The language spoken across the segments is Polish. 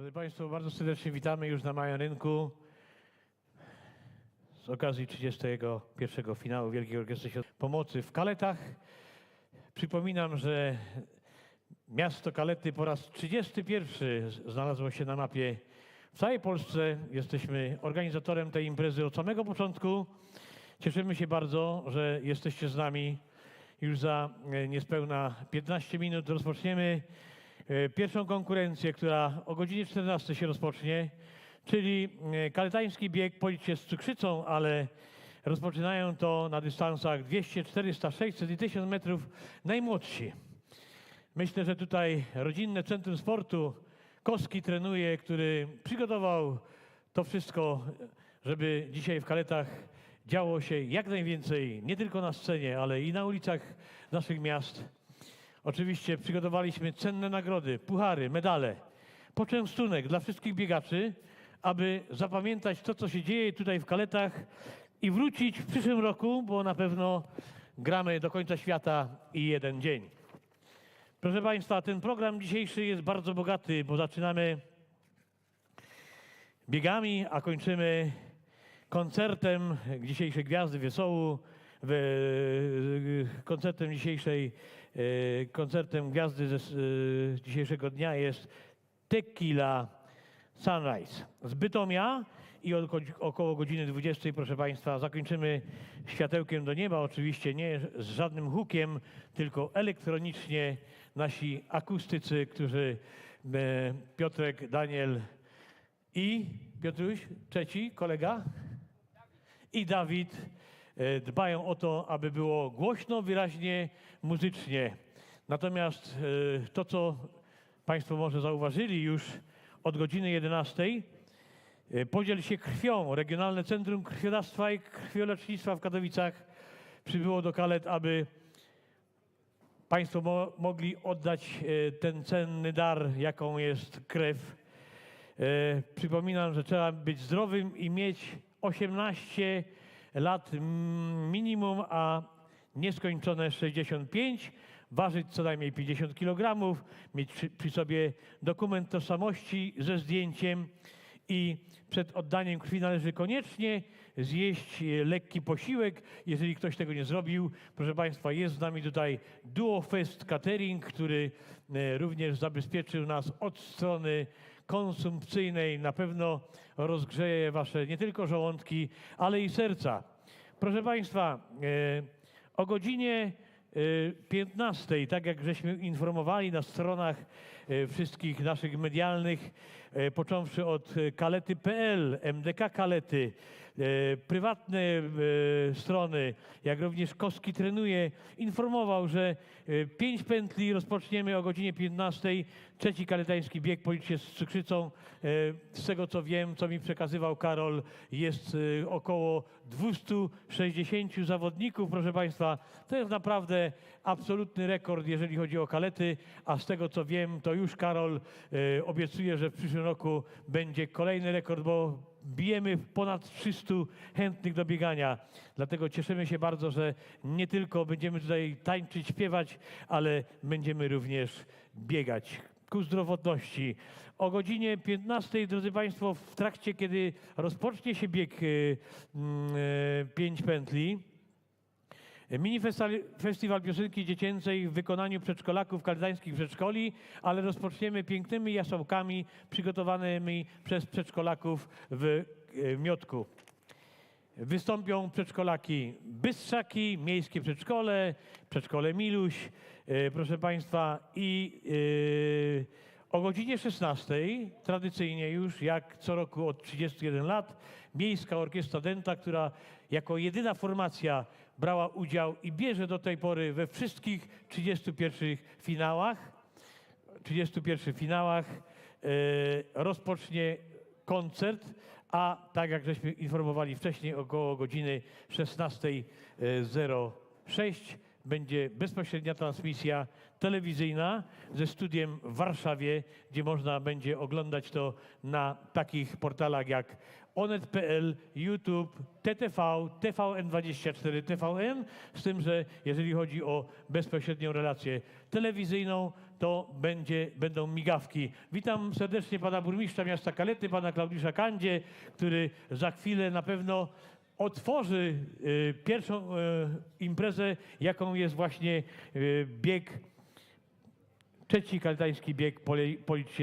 Drodzy Państwo, bardzo serdecznie witamy już na Małym Rynku z okazji 31. finału Wielkiej Orkiestry Pomocy w Kaletach. Przypominam, że miasto Kalety po raz 31 znalazło się na mapie w całej Polsce. Jesteśmy organizatorem tej imprezy od samego początku. Cieszymy się bardzo, że jesteście z nami. Już za e, niespełna 15 minut rozpoczniemy pierwszą konkurencję, która o godzinie 14 się rozpocznie, czyli e, kaletański bieg policie z cukrzycą, ale rozpoczynają to na dystansach 200, 400, 600 i 1000 metrów najmłodsi. Myślę, że tutaj rodzinne Centrum Sportu Koski trenuje, który przygotował to wszystko, żeby dzisiaj w kaletach działo się jak najwięcej, nie tylko na scenie, ale i na ulicach naszych miast. Oczywiście przygotowaliśmy cenne nagrody, puchary, medale, poczęstunek dla wszystkich biegaczy, aby zapamiętać to, co się dzieje tutaj w kaletach i wrócić w przyszłym roku, bo na pewno gramy do końca świata i jeden dzień. Proszę Państwa, ten program dzisiejszy jest bardzo bogaty, bo zaczynamy biegami, a kończymy koncertem dzisiejszej Gwiazdy Wiesołu, koncertem dzisiejszej, koncertem Gwiazdy s- e, dzisiejszego dnia jest Tequila Sunrise. Z Bytomia i oko- około godziny 20, proszę Państwa, zakończymy światełkiem do nieba. Oczywiście nie z żadnym hukiem, tylko elektronicznie nasi akustycy, którzy e, Piotrek, Daniel i Piotruś, trzeci kolega? I Dawid. e, dbają o to, aby było głośno, wyraźnie, muzycznie. Natomiast e, to, co Państwo może zauważyli już od godziny 11, e, podziel się krwią. Regionalne Centrum Krwiodawstwa i Krwiolecznictwa w Katowicach przybyło do Kalet, aby Państwo mo mogli oddać e, ten cenny dar, jaką jest krew. E, przypominam, że trzeba być zdrowym i mieć 18 lat mm, minimum, a nieskończone 65, ważyć co najmniej 50 kg, mieć przy, przy sobie dokument tożsamości ze zdjęciem i przed oddaniem krwi należy koniecznie zjeść e, lekki posiłek. Jeżeli ktoś tego nie zrobił, proszę Państwa, jest z nami tutaj Duo Fest Catering, który e, również zabezpieczył nas od strony konsumpcyjnej. Na pewno rozgrzeje Wasze nie tylko żołądki, ale i serca. Proszę Państwa, e, o godzinie e, 15, tak jak żeśmy informowali na stronach e, wszystkich naszych medialnych, e, począwszy od e, kalety.pl, MDK Kalety, e, prywatne e, strony, jak również Koski Trenuje, informował, że e, pięć pętli rozpoczniemy o godzinie 15. Trzeci kaletański bieg policznie z cukrzycą. E, Z tego co wiem, co mi przekazywał Karol, jest e, około 260 zawodników, proszę Państwa. To jest naprawdę absolutny rekord, jeżeli chodzi o kalety, a z tego co wiem, to już Karol e, obiecuje, że w przyszłym roku będzie kolejny rekord, bo bijemy ponad 300 chętnych do biegania. Dlatego cieszymy się bardzo, że nie tylko będziemy tutaj tańczyć, śpiewać, ale będziemy również biegać ku zdrowotności. O godzinie 15, drodzy Państwo, w trakcie, kiedy rozpocznie się bieg 5 pętli, Mini festiwal, festiwal piosenki dziecięcej w wykonaniu przedszkolaków kaldańskich przedszkoli, ale rozpoczniemy pięknymi jasołkami przygotowanymi przez przedszkolaków w e, Miotku. Wystąpią przedszkolaki Bystrzaki, Miejskie Przedszkole, Przedszkole Miluś, e, proszę Państwa, i e, o godzinie 16, tradycyjnie już, jak co roku od 31 lat, Miejska Orkiestra Denta, która jako jedyna formacja brała udział i bierze do tej pory we wszystkich 31 finałach, 31 finałach e, rozpocznie koncert, a tak jak żeśmy informowali wcześniej, około godziny 16.06 będzie bezpośrednia transmisja telewizyjna ze studiem w Warszawie, gdzie można będzie oglądać to na takich portalach jak Onet.pl, YouTube, TTV, TVN24, TVN, z tym, że jeżeli chodzi o bezpośrednią relację telewizyjną, to będzie, będą migawki. Witam serdecznie pana burmistrza miasta Kalety, pana Klaudisza Kandzie, który za chwilę na pewno otworzy y, pierwszą y, imprezę, jaką jest właśnie y, bieg, trzeci kaletański bieg Poli-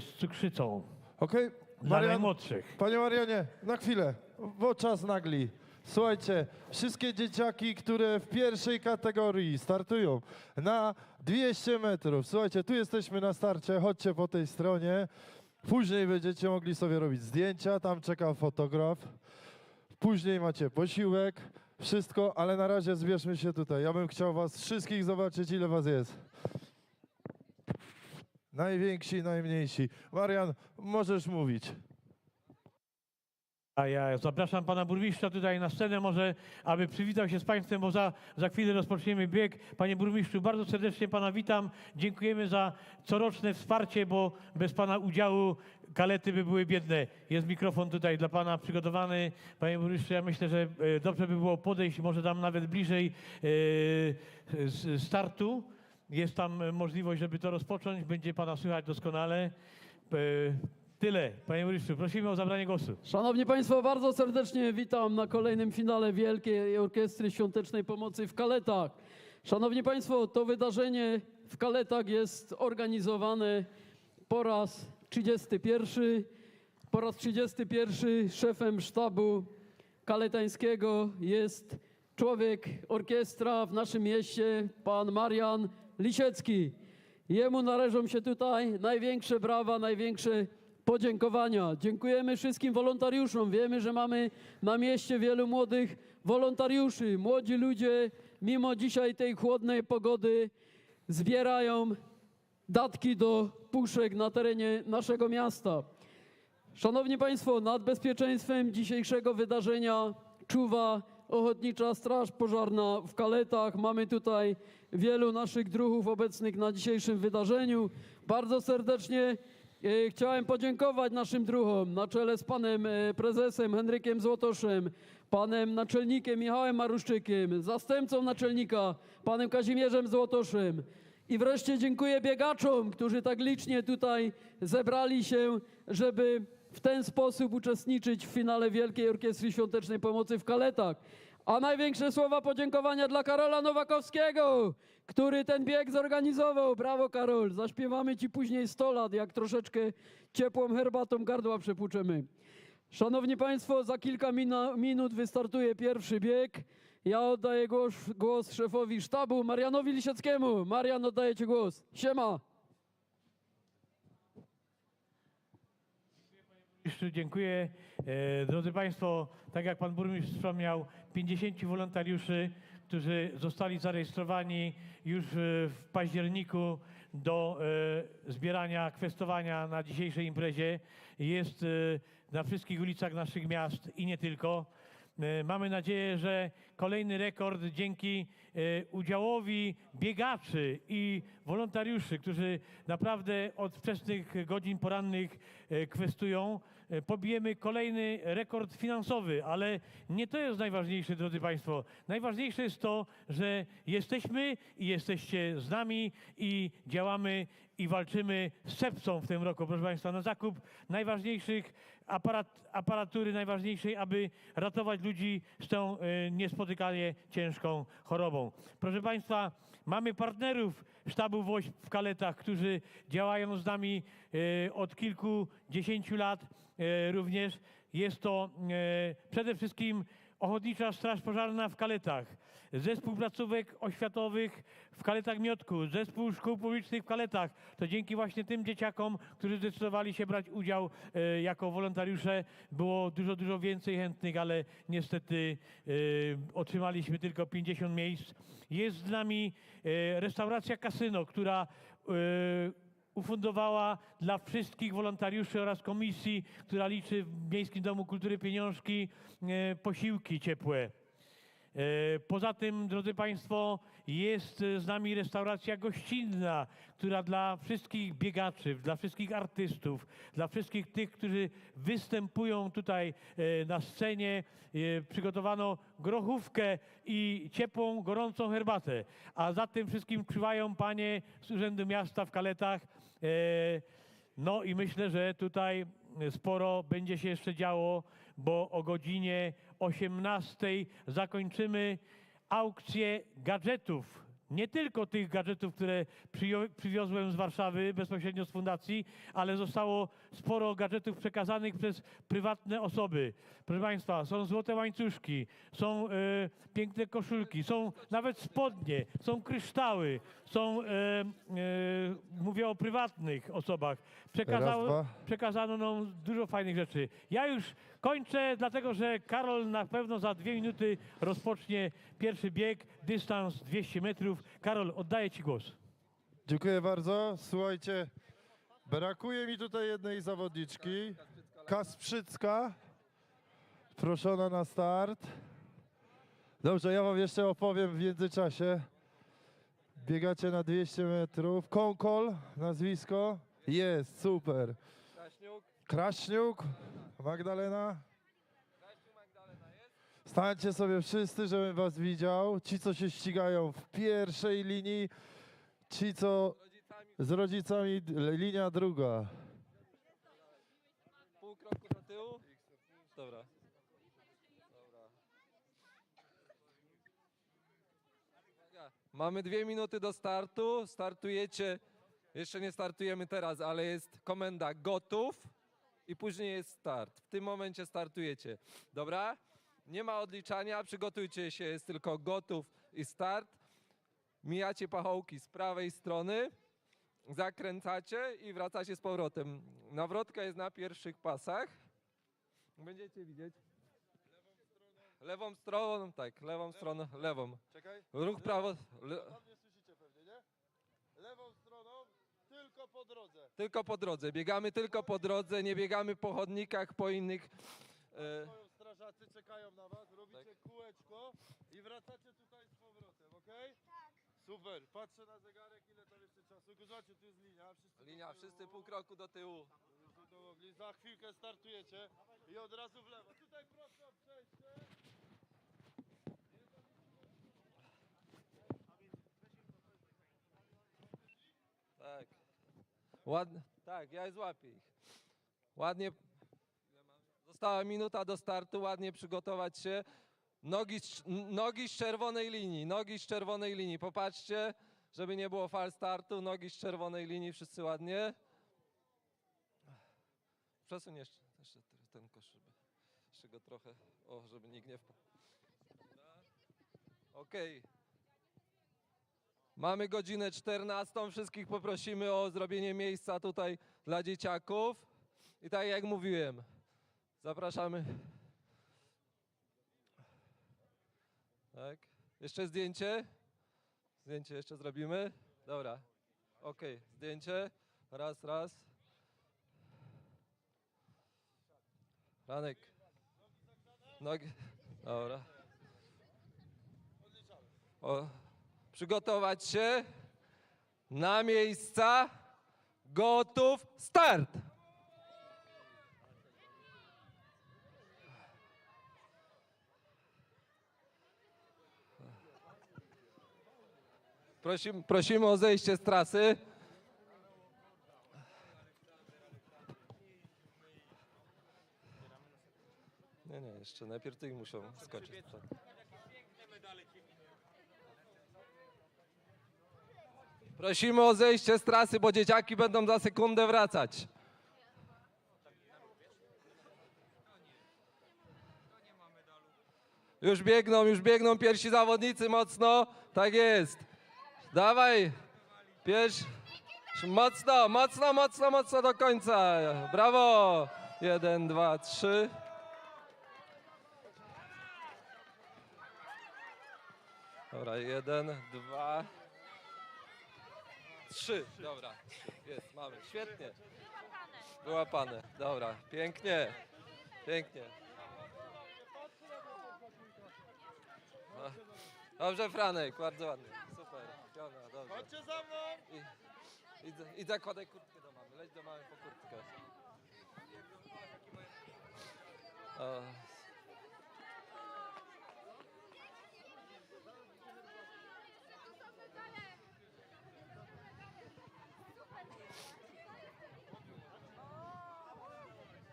z cukrzycą Okej, dla Marian, najmłodszych. panie Marianie, na chwilę, bo czas nagli. Słuchajcie, wszystkie dzieciaki, które w pierwszej kategorii startują na 200 metrów, słuchajcie, tu jesteśmy na starcie, chodźcie po tej stronie. Później będziecie mogli sobie robić zdjęcia, tam czeka fotograf. Później macie posiłek, wszystko, ale na razie zbierzmy się tutaj. Ja bym chciał was wszystkich zobaczyć, ile was jest. Najwięksi, najmniejsi. Marian, możesz mówić. A ja zapraszam pana burmistrza tutaj na scenę może, aby przywitał się z państwem, bo za, za chwilę rozpoczniemy bieg. Panie burmistrzu, bardzo serdecznie pana witam. Dziękujemy za coroczne wsparcie, bo bez pana udziału kalety by były biedne. Jest mikrofon tutaj dla pana przygotowany. Panie burmistrzu, ja myślę, że e, dobrze by było podejść, może tam nawet bliżej e, startu. Jest tam e, możliwość, żeby to rozpocząć. Będzie pana słychać doskonale. E, Tyle. Panie burmistrzu, prosimy o zabranie głosu. Szanowni Państwo, bardzo serdecznie witam na kolejnym finale Wielkiej Orkiestry Świątecznej Pomocy w Kaletach. Szanowni Państwo, to wydarzenie w Kaletach jest organizowane po raz 31. Po raz 31 szefem sztabu kaletańskiego jest człowiek orkiestra w naszym mieście, pan Marian Lisiecki. Jemu należą się tutaj największe brawa, największe podziękowania. Dziękujemy wszystkim wolontariuszom. Wiemy, że mamy na mieście wielu młodych wolontariuszy. Młodzi ludzie, mimo dzisiaj tej chłodnej pogody, zbierają datki do puszek na terenie naszego miasta. Szanowni Państwo, nad bezpieczeństwem dzisiejszego wydarzenia czuwa Ochotnicza Straż Pożarna w Kaletach. Mamy tutaj wielu naszych druhów obecnych na dzisiejszym wydarzeniu. Bardzo serdecznie e, chciałem podziękować naszym druhom na czele z panem e, prezesem Henrykiem Złotoszem, panem naczelnikiem Michałem Maruszczykiem, zastępcą naczelnika panem Kazimierzem Złotoszem. I wreszcie dziękuję biegaczom, którzy tak licznie tutaj zebrali się, żeby w ten sposób uczestniczyć w finale Wielkiej Orkiestry Świątecznej Pomocy w Kaletach. A największe słowa podziękowania dla Karola Nowakowskiego, który ten bieg zorganizował. Brawo Karol, zaśpiewamy Ci później 100 lat, jak troszeczkę ciepłą herbatą gardła przepłuczemy. Szanowni Państwo, za kilka minut wystartuje pierwszy bieg. Ja oddaję głos, głos szefowi sztabu, Marianowi Lisieckiemu. Marian, oddaję Ci głos. Siema. Burmistrzu, dziękuję. E, drodzy Państwo, tak jak Pan Burmistrz wspomniał, 50 wolontariuszy, którzy zostali zarejestrowani już e, w październiku do e, zbierania, kwestowania na dzisiejszej imprezie. Jest na wszystkich ulicach naszych miast i nie tylko. Mamy nadzieję, że kolejny rekord dzięki udziałowi biegaczy i wolontariuszy, którzy naprawdę od wczesnych godzin porannych kwestują, pobijemy kolejny rekord finansowy, ale nie to jest najważniejsze, drodzy Państwo. Najważniejsze jest to, że jesteśmy i jesteście z nami i działamy i walczymy z sepsą w tym roku, proszę Państwa, na zakup najważniejszych aparat, aparatury, najważniejszej, aby ratować ludzi z tą e, niespotykanie ciężką chorobą. Proszę Państwa, mamy partnerów sztabu WOŚP w Kaletach, którzy działają z nami e, od kilkudziesięciu lat e, również. Jest to e, przede wszystkim Ochotnicza Straż Pożarna w Kaletach, Zespół Placówek Oświatowych w Kaletach Miotku, Zespół Szkół Publicznych w Kaletach. To dzięki właśnie tym dzieciakom, którzy zdecydowali się brać udział e, jako wolontariusze, było dużo, dużo więcej chętnych, ale niestety e, otrzymaliśmy tylko 50 miejsc. Jest z nami e, restauracja Kasyno, która ufundowała dla wszystkich wolontariuszy oraz komisji, która liczy w Miejskim Domu Kultury Pieniążki, posiłki ciepłe. E, Poza tym, drodzy Państwo, jest z nami restauracja gościnna, która dla wszystkich biegaczy, dla wszystkich artystów, dla wszystkich tych, którzy występują tutaj e, na scenie, e, przygotowano grochówkę i ciepłą, gorącą herbatę. A za tym wszystkim czuwają panie z Urzędu Miasta w Kaletach. No i myślę, że tutaj sporo będzie się jeszcze działo, bo o godzinie 18 zakończymy aukcję gadżetów. Nie tylko tych gadżetów, które przywiozłem z Warszawy bezpośrednio z fundacji, ale zostało sporo gadżetów przekazanych przez prywatne osoby. Proszę Państwa, są złote łańcuszki, są e, piękne koszulki, są nawet spodnie, są kryształy, są, e, e, mówię o prywatnych osobach. Przekazało, Raz, przekazano nam dużo fajnych rzeczy. Ja już kończę, dlatego że Karol na pewno za dwie minuty rozpocznie pierwszy bieg, dystans 200 metrów. Karol, oddaję Ci głos. Dziękuję bardzo. Słuchajcie, brakuje mi tutaj jednej zawodniczki. Kasprzycka. Proszona na start. Dobrze, ja wam jeszcze opowiem w międzyczasie. Biegacie na 200 metrów. Konkol, nazwisko. Jest, super. Kraśniuk, Kraśniuk, Magdalena. Stańcie sobie wszyscy, żebym was widział. Ci, co się ścigają w pierwszej linii, ci, co z rodzicami, linia druga. pół kroku do tyłu. Dobra. Mamy dwie minuty do startu. Startujecie. Jeszcze nie startujemy teraz, ale jest komenda gotów i później jest start. W tym momencie startujecie. Dobra? Nie ma odliczania, przygotujcie się, jest tylko gotów i start. Mijacie pachołki z prawej strony, zakręcacie i wracacie z powrotem. Nawrotka jest na pierwszych pasach. Będziecie widzieć. Lewą stroną, tak, lewą stroną, lewą. Czekaj. Ruch prawo, le, Nie słyszycie pewnie, nie? Lewą stroną, tylko po drodze. tylko po drodze. Biegamy tylko po drodze, nie biegamy po chodnikach, po innych. E, strażacy, czekają na was, robicie kółeczko i wracacie tutaj z powrotem, okej? Tak. Super, patrzę na zegarek, ile tam jeszcze czasu. Zobaczcie, tu jest linia. Wszyscy linia, tyłu. wszyscy pół kroku do tyłu. Wszyscy do ogli. Za chwilkę startujecie i od razu w lewo. Tutaj proszę o przejście. Tak. Ładnie. Tak, ja złapię ich. Ładnie. Została minuta do startu, ładnie przygotować się. Nogi nogi z czerwonej linii, nogi z czerwonej linii. Popatrzcie, żeby nie było fal startu, nogi z czerwonej linii, wszyscy ładnie. Przesuń jeszcze, jeszcze ten kosz, żeby jeszcze go trochę, o, żeby nikt nie wpadł. Okej. Mamy godzinę 14. Wszystkich poprosimy o zrobienie miejsca tutaj dla dzieciaków. I tak jak mówiłem, zapraszamy. Tak. Jeszcze zdjęcie. Zdjęcie jeszcze zrobimy. Dobra. Okej, zdjęcie. Raz, raz. Ranek. Nogi. Dobra. O, przygotować się na miejsca. Gotów, start! Prosimy, prosimy o zejście z trasy. Nie, nie, jeszcze najpierw ty muszą skoczyć. Prosimy o zejście z trasy, bo dzieciaki będą za sekundę wracać. Już biegną, już biegną pierwsi zawodnicy mocno. Tak jest. Dawaj. Pierwszy. Mocno, mocno, mocno, mocno do końca. Brawo. Jeden, dwa, trzy. Dobra, jeden, dwa, trzy. Dobra, jest, mamy. Świetnie. Wyłapane. Dobra, pięknie. Pięknie. Dobrze, Franek, bardzo ładnie. Piona, dobrze. Chodźcie za mną! I, i, I zakładaj kurtkę do mamy, leć do mamy po kurtkę. O.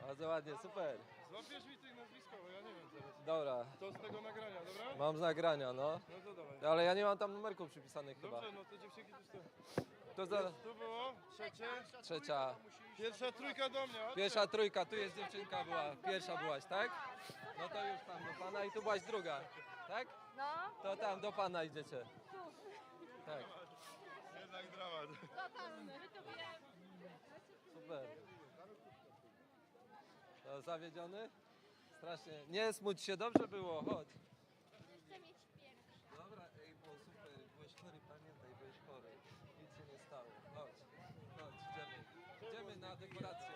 Bardzo ładnie, super. Złapiesz mi tych nazwisko, bo ja. Dobra, To z tego nagrania, dobra? mam z nagrania, no. No to dawaj. Ale ja nie mam tam numerków przypisanych chyba. Dobrze, no to dziewczynki też to. To za Tu było, trzecie. trzecia. Pierwsza trójka do mnie. Pierwsza trójka, tu jest dziewczynka była. Pierwsza byłaś, tak? No to już tam do pana i tu byłaś druga. Tak? No, To tam do pana idziecie. Tak, Jednak dramat. to tam, my to wiemy. super. To zawiedziony? Strasznie. Nie smuć się, dobrze było, chodź. Chcę mieć pierwszy. Dobra, ej, było super. Byłeś chory, pamiętaj, byłeś chory. Nic się nie stało. Chodź, chodź, idziemy. Idziemy na dekorację.